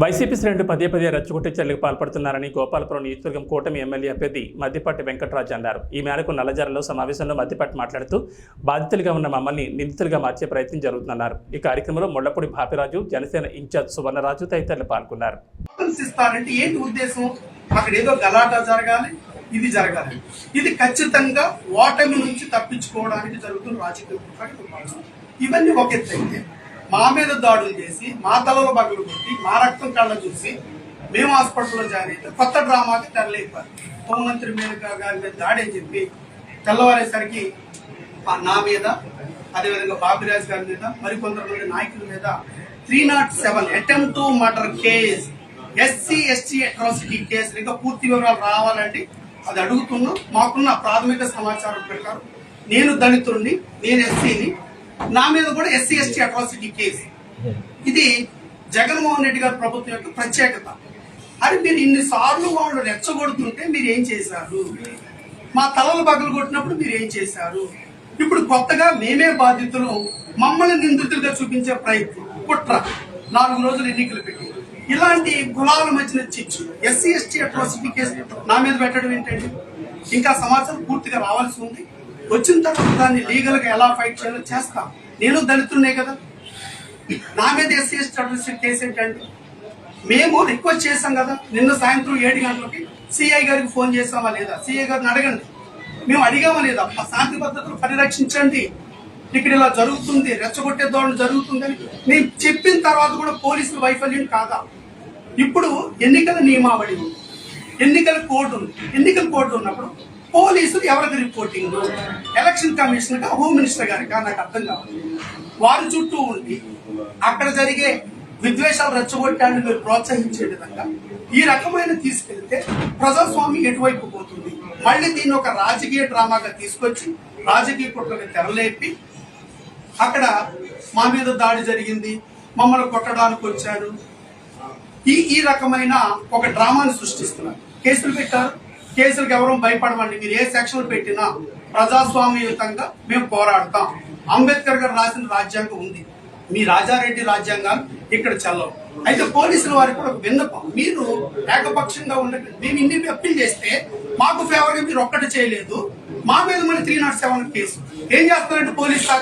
YCP శ్రేణులు పదే పదే రెచ్చగొట్టే చర్యలకు పాల్పడుతున్నారని గోపాలపురం నియోజకవర్గం కూటమి ఎమ్మెల్యే అభ్యర్థి మద్దిపాటి వెంకటరాజు అన్నారు. ఈ మేరకు నల్లజారలో సమావేశంలో మద్దిపాటి మాట్లాడుతూ బాధితులుగా ఉన్న మమ్మల్ని నిందితులుగా మార్చే ప్రయత్నం జరుగుతుందన్నారు. ఈ కార్యక్రమంలో ముళ్ళపూడి భాపిరాజు జనసేన ఇన్ఛార్జ్ సువర్ణరాజు తదితరులు పాల్గొన్నారు. ఏంటి ఉద్దేశం? అక్కడ ఏదో గలాటా జరగాలి ఇది జరగాలి. ఇది ఖచ్చితంగా ఓటమి నుంచి తప్పించుకోవడానికి జరుగుతున్న రాజకీయ ఇవన్నీ ఒక ఎత్తు అయితే. మా మీద దాడులు చేసి మా తలలో బగలు కొట్టి మా రక్తం కళ్ళ చూసి మేము హాస్పిటల్లో జాయిన్ అయితే కొత్త డ్రామాకి తెరలేపారు హోంమంత్రి మేనకా గారి మీద దాడి అని చెప్పి తెల్లవారేసరికి నా మీద అదేవిధంగా బాబిరాజ్ గారి మీద మరికొంతమంది నాయకుల మీద three not seven attempt to murder case SC ST atrocity case ఇంకా పూర్తి వివరాలు రావాలంటే అది అడుగుతున్నాం. మాకున్న ప్రాథమిక సమాచారం ప్రకారం నేను దళితుడిని నేను ఎస్సీని నా మీద కూడా ఎస్సీ ఎస్టీ అట్రాసిటీ కేసు ఇది జగన్మోహన్ రెడ్డి గారి ప్రభుత్వం యొక్క ప్రత్యేకత. అది మీరు ఇన్నిసార్లు వాళ్ళు రెచ్చగొడుతుంటే మీరు ఏం చేశారు? మా తలలు పగలు కొట్టినప్పుడు మీరు ఏం చేశారు? ఇప్పుడు కొత్తగా మేమే బాధితులు మమ్మల్ని నిందితులుగా చూపించే ప్రయత్నం. కుట్ర. నాలుగు రోజులు ఎన్నికలు పెట్టి. ఇలాంటి కులాల మధ్యన చిచ్చు ఎస్సీ ఎస్టీ అట్రాసిటీ కేసు నా మీద పెట్టడం ఏంటండి? ఇంకా సమాచారం పూర్తిగా రావాల్సి ఉంది. వచ్చిన తర్వాత దాన్ని లీగల్గా ఎలా ఫైట్ చేయాలో చేస్తాం. నేను దళితున్నాయి కదా. నా మీద ఎస్సీ ఎస్టీ కేసు ఏంటంటే మేము రిక్వెస్ట్ చేశాం కదా నిన్న సాయంత్రం ఏడు గంటలకి సిఐ గారికి ఫోన్ చేసామా లేదా? సిఐ గారిని అడగండి. మేము అడిగామా లేదా? శాంతి భద్రతలు పరిరక్షించండి. ఇక్కడ ఇలా జరుగుతుంది రెచ్చగొట్టే ధోరణి జరుగుతుందని నేను చెప్పిన తర్వాత కూడా పోలీసులు వైఫల్యం కాదా? ఇప్పుడు ఎన్నికల నియమావళి ఉంది. ఎన్నికల కోడ్ ఉంది. ఎన్నికల కోడ్ ఉన్నప్పుడు పోలీసులు ఎవరికి రిపోర్టింగ్ ఎలక్షన్ కమిషన్గా హోమ్ మినిస్టర్ గారికి? నాకు అర్థం కావాలి వారి చుట్టూ ఉండి అక్కడ జరిగే విద్వేషాలు రెచ్చగొట్టాలని మీరు ప్రోత్సహించే విధంగా ఈ రకమైన తీసుకెళ్తే ప్రజాస్వామ్యం ఎటువైపు పోతుంది? మళ్ళీ దీన్ని ఒక రాజకీయ డ్రామాగా తీసుకొచ్చి రాజకీయ కుట్రని తెరలేపి అక్కడ మా మీద దాడి జరిగింది మమ్మల్ని కొట్టడానికి వచ్చారు. ఈ ఈ రకమైన ఒక డ్రామాను సృష్టిస్తున్నారు. కేసులు పెట్టారు. కేసులకు ఎవరూ భయపడమండి. మీరు ఏ సెక్షన్ పెట్టినా ప్రజాస్వామ్యయుతంగా మేము పోరాడతాం. అంబేద్కర్ గారు రాసిన రాజ్యాంగం ఉంది. మీ రాజారెడ్డి రాజ్యాంగాలు ఇక్కడ చల్లం అయితే పోలీసుల వారికి కూడా ఒక విన్నపం. మీరు ఏకపక్షంగా ఉండకండి మేము ఇన్ని అప్పీల్ చేస్తే మాకు ఫేవర్గా మీరు ఒక్కటి చేయలేదు. మా మీద మళ్ళీ త్రీ నాట్ సెవెన్ కేసు. ఏం చేస్తారంటే పోలీస్ శాఖ?